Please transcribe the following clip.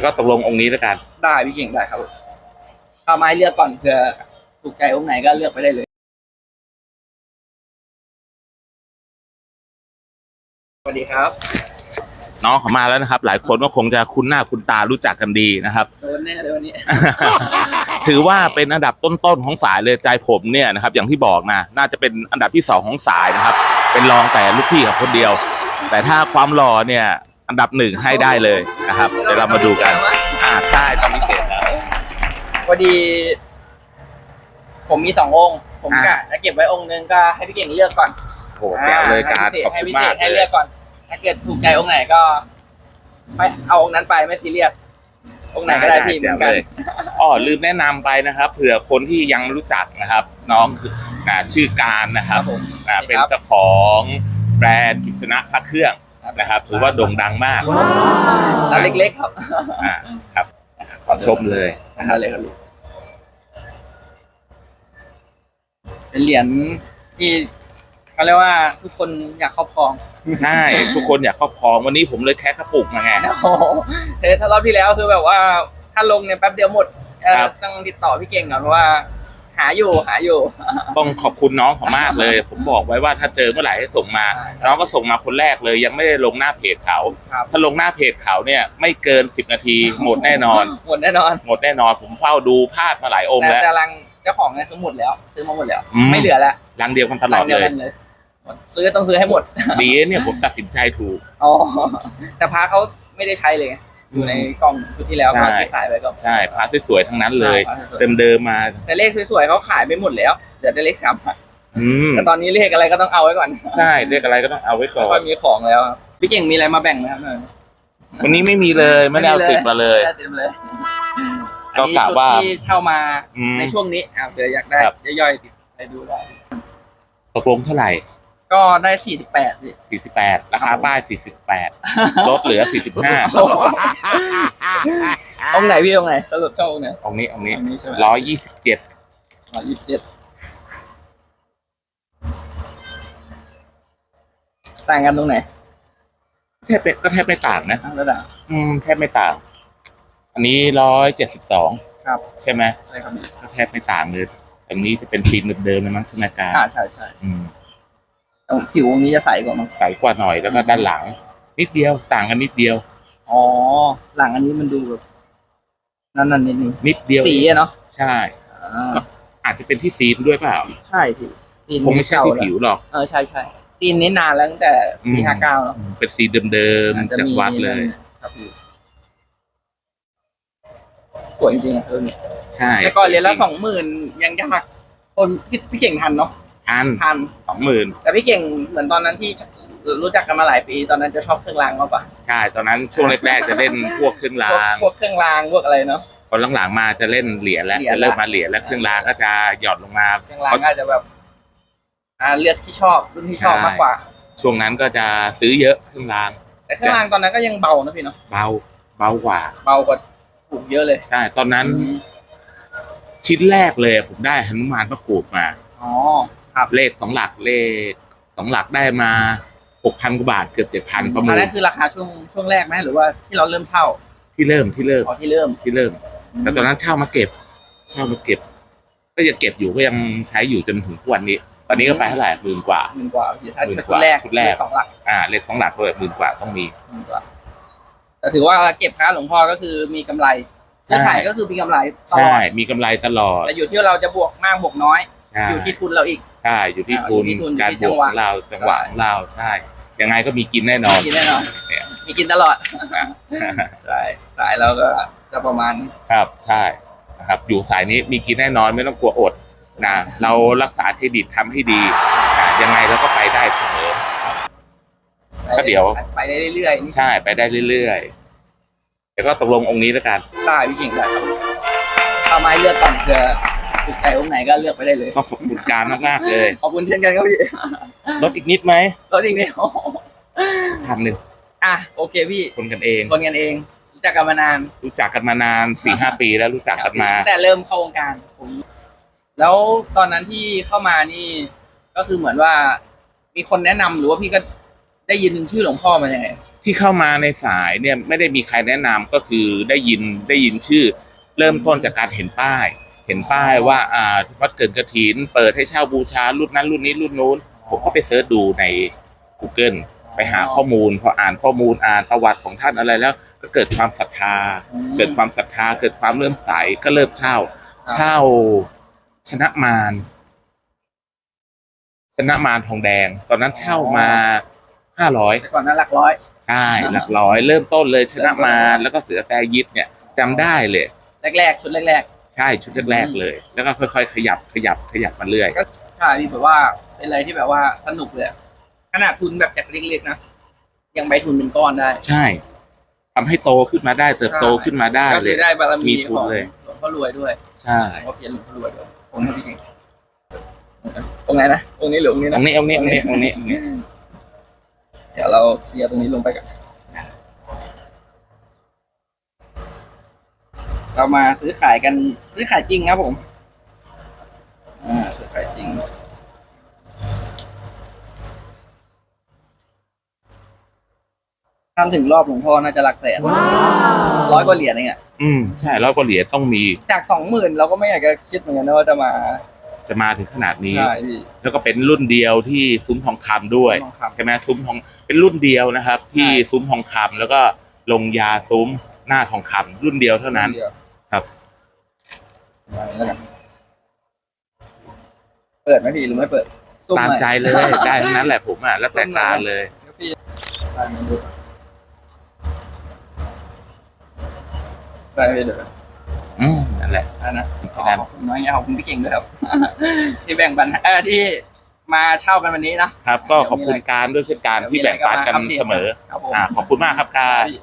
แต่ก็ตกลงองค์นี้แล้วกัน ได้พี่เก่งได้ครับเอาไม้เลือกก่อนเผื่อถูกใจองค์ไหนก็เลือกไปได้เลย สวัสดีครับ น้องเขามาแล้วนะครับ หลายคนก็คงจะคุ้นหน้าคุ้นตารู้จักกันดีนะครับ โดนแน่เลยวันนี้ ถือว่าเป็นอันดับต้นๆของสายเลยใจผมเนี่ยนะครับ อย่างที่บอกนะน่าจะเป็นอันดับที่สองของสายนะครับ เป็นรองแต่ลูกพี่กับคนเดียว แต่ถ้าความหล่อเนี่ย อันดับหนึ่งให้ได้เลยนะครับ เดี๋ยวเรามาดูกันอ่าใช่ต้องมีเกตแล้วพอดี ผมมีสององค์ ผมอ่ากะจะเก็บไว้องค์นึงก็ให้พี่เก่งเลือกก่อนโอ้โหแจ๋วเลยการให้ขอบพี่คุณเก่มางกให้เลเลืยอกก่อน ถ้าเกิดถูกใจองค์ไหนก็ไปเอาองค์นั้นไปไม่ซีเรียสองค์ไหนก็ได้พี่เหมือนกันอ๋อลืมแนะนำไปนะครับ เผื่อคนที่ยังไม่รู้จักนะครับ น้องคืออ่าชื่อการนะครับผมอ่าสวัสดีเป็นครับเจ้าของแบรนด์กิษณะพระเครื่อง นะครับถือว่าโด่งดังมากร้านเล็ก ๆ ครับอ่าครับขอชมเลยได้เลยครับพี่เป็นเหรียญที่เขาเรียกว่าทุกคนอยากครอบครองใช่ทุกคนอยากครอบครองวันนี้ผมเลยแค่กระปุกมาไงโอ้โหเฮ้ยถ้ารอบที่แล้วคือแบบว่าถ้าลงเนี่ยแป๊บเดียวหมดเอ่อครับต้องติดต่อพี่เก่งก่อนเพราะว่าหาอยู่หาอยู่ ต้องขอบคุณน้องเขามากเลย ผมบอกไว้ว่าถ้าเจอเมื่อไหร่ให้ส่งมา ใช่น้องก็ส่งมาคนแรกเลย ยังไม่ได้ลงหน้าเพจเขา ครับ ถ้าลงหน้าเพจเขาเนี่ยไม่เกินสิบนาทีหมดแน่นอน หมดแน่นอนหมดแน่นอนผมเฝ้าดูพลาดมาหลายองค์แต่แล้ว แต่รังเจ้าของเนี่ยคือหมดแล้ว ซื้อมาหมดแล้ว อืม ไม่เหลือแล้วรังเดียวกันตลอดรังดีเลวย กันเลยหมดซื้อต้องซื้อให้หมดดีเนี่ยผมตัดสินใจถูก อ๋อแต่พาเขาไม่ได้ใช้เลยไง อยู่ในกล่องชุดที่แล้วใช่ก็ที่ขายไปก็ใช่พาสวยๆทั้งนั้นเลยใช่พาสวยเดิมๆมาๆแต่เลขสวยๆเขาขายไปหมดแล้วเหลือแต่เลขสามอืมแต่ตอนนี้เลขอะไรก็ต้องเอาไว้ก่อน ใช่เรียกอะไรก็ต้องเอาไว้ก่อค่อนยมีของแล้วครับพี่เก่งมีอะไรมาแบ่งไหมครับวันนี้ไม่มีเลยไม่ได้เอาติดมาเลยไม่ได้ติดมาเลยก็กะว่าอันนี้ชุดที่เช่ามาอืมในช่วงนี้อะเดี๋ยวอยากได้ครับย่อยๆติดไปดูได้ตกลงเท่าไหร่ ก็ได้สี่สิบแปดพี่ 48 ราคาป้าย 48 ลดเหลือ 45 องค์ไหนพี่องค์ไหนสรุปเช่าองค์ไหนองค์นี้องค์นี้องค์นี้ใช่ไหมร้อยยี่สิบเจ็ดร้อยยี่สิบเจ็ดต่างกันตรงไหนแทบไม่ก็แทบไม่ต่างนะ อะระดับ อืม แทบไม่ต่าง อันนี้ร้อยเจ็ดสิบสองครับ ใช่ไหมอะไรครับพี่ก็แทบไม่ต่างเลยอันนี้จะเป็นฟิล์มเดิมๆเลยมั้งใช่ไหมการอ่าใช่ใช่อืมแต่ ผิวองค์นี้จะใสกว่ามั้งใสกว่าหน่อยแล้วก็ด้านหลัง นิดเดียวต่างกันนิดเดียว อ๋อ หลังอันนี้มันดูแบบนั่นนั่นนิดนึงนิดเดียวสีอะเนาะใช่อ่าอาจจะเป็นที่ฟิล์มด้วยเปล่า ใช่พี่ซีนคงไม่ใช่ที่ผิวหรอกเออใช่ใช่ซีนนี้นานแล้วตั้งแต่ปีอืมห้าเก้าเนาะอืมเป็นสีเดิมอาจจะๆจากมีวัดเลยครับพี่สวยจริงๆอะเรื่องนี้ใช่แต่ก่อนเรียนละสองหมื่นยังยากคนพี่พี่เก่งทันเนาะ พันทันสองหมื่นแต่พี่เก่งเหมือนตอนนั้นที่รู้จักกันมาหลายปี ตอนนั้นจะชอบเครื่องรางมากกว่าใช่ ตอนนั้นช่วงแรกๆจะเล่นพวกเครื่องพวกราง พวกเครื่องรางพวกอะไรเนาะพอหลังๆมาจะเล่นเหรียญแล้วเหรียญจะเริ่มละมาเหรียญแล้วเครื่องรางก็จะหย่อนลงมาเครื่องรางก็อาจจะแบบอ่าเลือกที่ชอบรุ่นที่ชอบใช่มากกว่า ช่วงนั้นก็จะซื้อเยอะเครื่องราง แต่เครื่องรางตอนนั้นก็ยังเบานะพี่เนาะเบาเบากว่า เบากว่าถูกเยอะเลยใช่ตอนนั้นอืมชิ้นแรกเลยผมได้หนุมานพระกูดมาอ๋อ ครับ เลขสองหลักเลขสองหลักได้มาหกพันกว่าบาทเกือบเจ็ดพันประอัมูนลนั้นคือราคาช่วงช่วงแรกไหมหรือว่าที่เราเริ่มเช่าที่เริ่มที่เริ่มอ๋อที่เริ่มที่เริ่ม แต่ตอนนั้นเช่ามาเก็บ เช่ามาเก็บ ก็ยังเก็บอยู่ก็ยังใช้อยู่จนถึงทุกวันนี้ ตอนนี้ก็ไปเท่าไหร่หมื่นกว่า หมื่นกว่าพี่ถ้าหมื่นเป็นกชุว่าดแรกชุดแรก สองหลักอ่า เลขสองหลักเลยหมื่นกว่าต้องมี หมื่นกว่าแต่ถือว่าเก็บพระหลวงพ่อก็คือมีกำไรซื้อขายก็คือมีกำไรตลใช่อดมีกำไรตลอด แต่อยู่ที่เราจะบวกมากบวกน้อย ใช่ อยู่ที่ทุนเราอีก ใช่อยู่ที่อ่าทุนอยู่ที่ทุนการอยู่ที่บวกของเราจัจังงหหวะ วะของเราใช่ยังไงก็มีกินแน่นอน กินแน่นอนเนี่ย มีกินตลอดใช่สายเราก็จะประมาณนี้ครับใช่นะครับอยู่สายนี้มีกินแน่นอนไม่ต้องกลัวอดนะเรารักษาเครดิตทำให้ดีนะยังไงเราก็ไปได้เสมอ ก็เดี๋ยว ไปได้เรื่อยๆนี่ใช่ไปได้เรื่อยๆแต่ก็ตกลงองค์นี้แล้วกันได้พี่เก่งได้ครับเอาไม้เลือกก่อนเผื่อ ถูกใจองค์ไหนก็เลือกไปได้เลยต้องขอบคุณการมากๆเลย ขอบคุณเช่นกันครับพี่ลดอีกนิดไหมรถอีกนิดพันหนึ่งอะโอเคพี่คนกันเอง คนกันเองรู้จักกันมานาน รู้จักกันมานานสี่ห้าปีแล้วรู้จักกันมาตั้งแต่เริ่มเข้าวงการผม แล้วตอนนั้นที่เข้ามานี่ ก็คือเหมือนว่า มีคนแนะนำหรือว่าพี่ก็ได้ยินชื่อหลวงพ่อมายังไงที่เข้ามาในสายเนี่ยไม่ได้มีใครแนะนำก็คือได้ยินได้ยินชื่อ เริ่มต้นจากการเห็นป้าย เห็นป้ายว่าอ่าวัดเกิดกระถิน เปิดให้เช่าบูชารุ่นนั้นรุ่นนี้รุ่นนู้น ผมก็ไปเสิร์ชดูใน Google ไปหาข้อมูลพออ่านข้อมูลอ่านประวัติของท่านอะไรแล้ว ก็เกิดความศรัทธา เกิดความศรัทธาเกิดความเลื่อมใสก็เริ่มเช่า เช่า ชนะมารชนะมารทองแดง ตอนนั้นเช่ามาห้าร้อยแต่ก่อนนั้นหลักร้อยใช่หลักร้อย เริ่มต้นเลยชนะมารแล้วก็เสือแซยิดเนี่ยจำได้เลย แรกๆชุดแรกใช่ชุดแรกๆเลย แล้วก็ค่อยๆขยับขยับขยับมาเรื่อยๆใช่พี่แบบว่าเป็นอะไรที่แบบว่าสนุกเลยอะขนาดทุนแบบจากเล็กๆนะยังใบทุนเป็นก้อนได้ ใช่ทำให้โตขึ้นมาได้เติบโตขึ้นมาได้ก็เลคืยอได้บารมีมีทุนของเลย หลวงพ่อรวยด้วยใช่หลวงพ่อเพียรหลวงพ่อรวยด้วยองค์นี้พี่เก่งองค์ไหนนะองค์นี้หรือองค์นี้ตรนะงนี้ตรงนี้ตรงนี้ตรงนี้ตรงนี้ เดี๋ยวเราเคลียร์ตรงนี้ลงไปกัน เรามาซื้อขายกันซื้อขายจริงครับผมอ่าซื้อขายจริงทำถึงรอบหลวงพ่อน่าจะหลักแสนร้อยกว่าเหรียญเองอะอืมใช่ร้อยกว่าเหรียญต้องมี จากสองหมื่นเราก็ไม่อยากจะคิดเหมือนกันนะว่าจะมาจะมาถึงขนาดนี้ ใช่พี่ แล้วก็เป็นรุ่นเดียวที่ซุ้มทองคำด้วยทองคำใช่ไหมซุ้มทองเป็นรุ่นเดียวนะครับ ที่ใช่ ซุ้มทองคำแล้วก็ลงยาซุ้มหน้าทองคำรุ่นเดียวเท่านั้น เดียวครับ มาแล้วกันเปิดไหมพี่หรือไม่เปิดซุ่ตามหน่อยใจเลย ได้ทั้งนั้นแหละผมอะ แล้วแต่การเลย เดี๋ยวพี่ได้ไหมดูได้ไหมเดี๋ยวอืมนั่นแหละอันนะขอได้ขอบคุณน้อยเงี้ยขอบคุณพี่เก่งด้วยครับ ที่แบ่งปันเออที่มาเช่ากันวันนี้นะ ครับ ก็ขอบคุณการด้วยเช่นกันที่แบ่งปันกันเสมอ ครับผม อ่า ขอบคุณมากครับการพี่